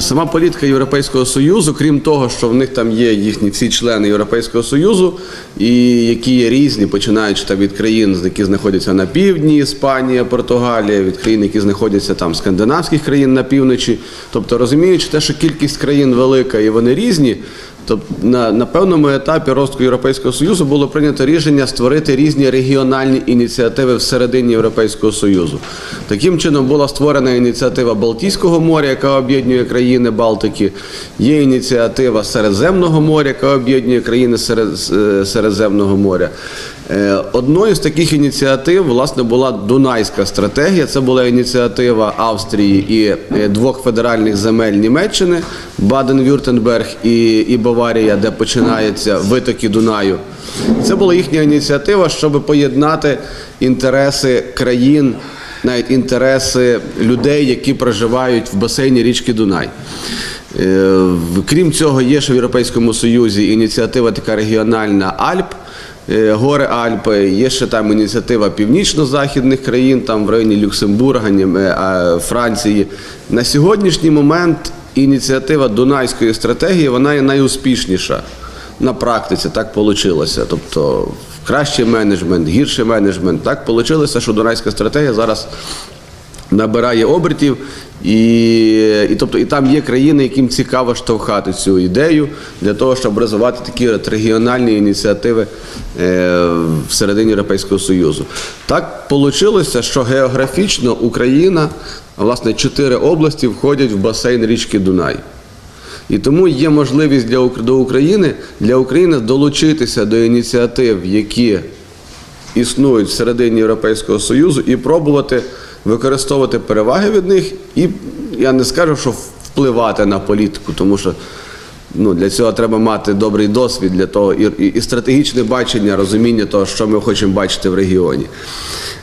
Сама політика Європейського Союзу, крім того, що в них там є їхні всі члени Європейського Союзу, і які є різні, починаючи там від країн, які знаходяться на півдні, Іспанія, Португалія, від країн, які знаходяться там скандинавських країн на півночі. Тобто розуміючи те, що кількість країн велика і вони різні. Тобто на, на певному етапі розвитку Європейського Союзу було прийнято рішення створити різні регіональні ініціативи всередині Європейського Союзу. Таким чином була створена ініціатива Балтійського моря, яка об'єднує країни Балтики. Є ініціатива Середземного моря, яка об'єднує країни е, Середземного моря. Е, Одною з таких ініціатив власне була Дунайська стратегія. Це була ініціатива Австрії і е, двох федеральних земель Німеччини Баден-Вюртенберг і, і Баварія, де починаються витоки Дунаю. Це була їхня ініціатива, щоб поєднати інтереси країн, навіть інтереси людей, які проживають в басейні річки Дунай. Е, Крім цього, є ще в Європейському Союзі ініціатива така регіональна Альп. е, Гори Альпи, є ще там ініціатива північно-західних країн, там в районі Люксембурга, е, Франції. На сьогоднішній момент ініціатива Дунайської стратегії вона є найуспішніша на практиці. Так вийшло. Тобто кращий менеджмент, гірший менеджмент. Так вийшло, що Дунайська стратегія зараз набирає обертів, і, і, тобто, і там є країни, яким цікаво штовхати цю ідею для того, щоб розвивати такі регіональні ініціативи е, всередині Європейського Союзу. Так вийшло, що географічно Україна, а власне чотири області входять в басейн річки Дунай. І тому є можливість для України для України долучитися до ініціатив, які існують всередині Європейського Союзу, і пробувати використовувати переваги від них, і я не скажу, що впливати на політику, тому що ну, для цього треба мати добрий досвід, для того і, і, стратегічне бачення, розуміння того, що ми хочемо бачити в регіоні.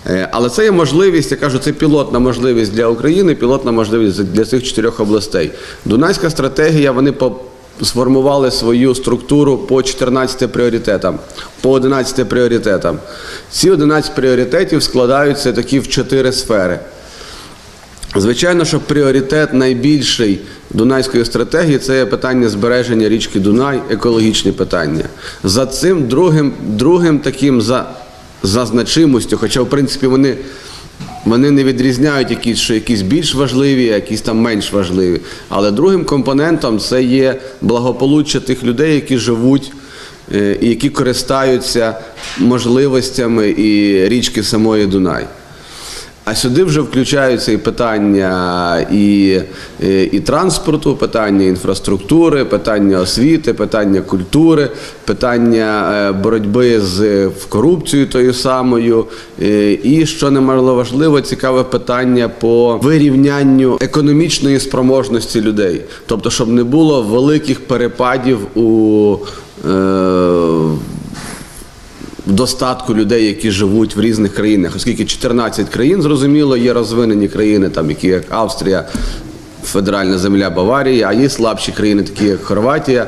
Е, Але це є можливість, я кажу, це пілотна можливість для України, пілотна можливість для цих чотирьох областей. Дунайська стратегія, вони по сформували свою структуру по 14 пріоритетам, по 11 пріоритетам. Ці 11 пріоритетів складаються такі в чотири сфери. Звичайно, що пріоритет найбільший Дунайської стратегії це є питання збереження річки Дунай, екологічні питання. За цим другим, другим таким за, за значимостю, хоча в принципі вони, вони не відрізняють якісь, що якісь більш важливі, якісь там менш важливі. Але другим компонентом це є благополуччя тих людей, які живуть е, і які користаються можливостями і річки самої Дунай. А сюди вже включаються і питання і, і, і транспорту, питання інфраструктури, питання освіти, питання культури, питання е, боротьби з корупцією тою самою. е, І що немало важливо, цікаве питання по вирівнянню економічної спроможності людей. Тобто, щоб не було великих перепадів у. Е, достатку людей, які живуть в різних країнах, оскільки 14 країн, зрозуміло, є розвинені країни, там, які як Австрія, Федеральна земля Баварії, а є слабші країни, такі як Хорватія,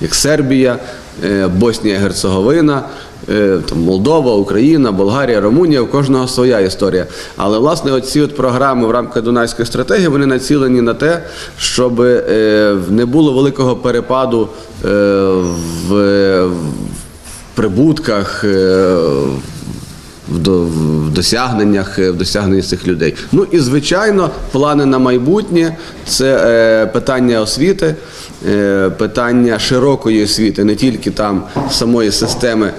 як Сербія, е, Боснія, Герцеговина. е, Там Молдова, Україна, Болгарія, Румунія, у кожного своя історія. Але власне оці от програми в рамках Дунайської стратегії вони націлені на те, щоб е, не було великого перепаду в прибутках, е, в до- в досягненнях, е, в досягненні цих людей. Ну і звичайно, плани на майбутнє це е, питання освіти, питання широкої освіти, не тільки там самої системи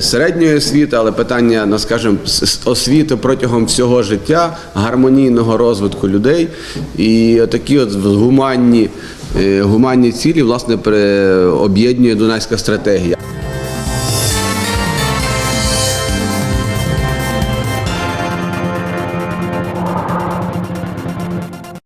середньої освіти, але питання, ну, скажімо, освіти протягом всього життя, гармонійного розвитку людей і такі от гуманні, гуманні цілі, власне, об'єднує Дунайська стратегія.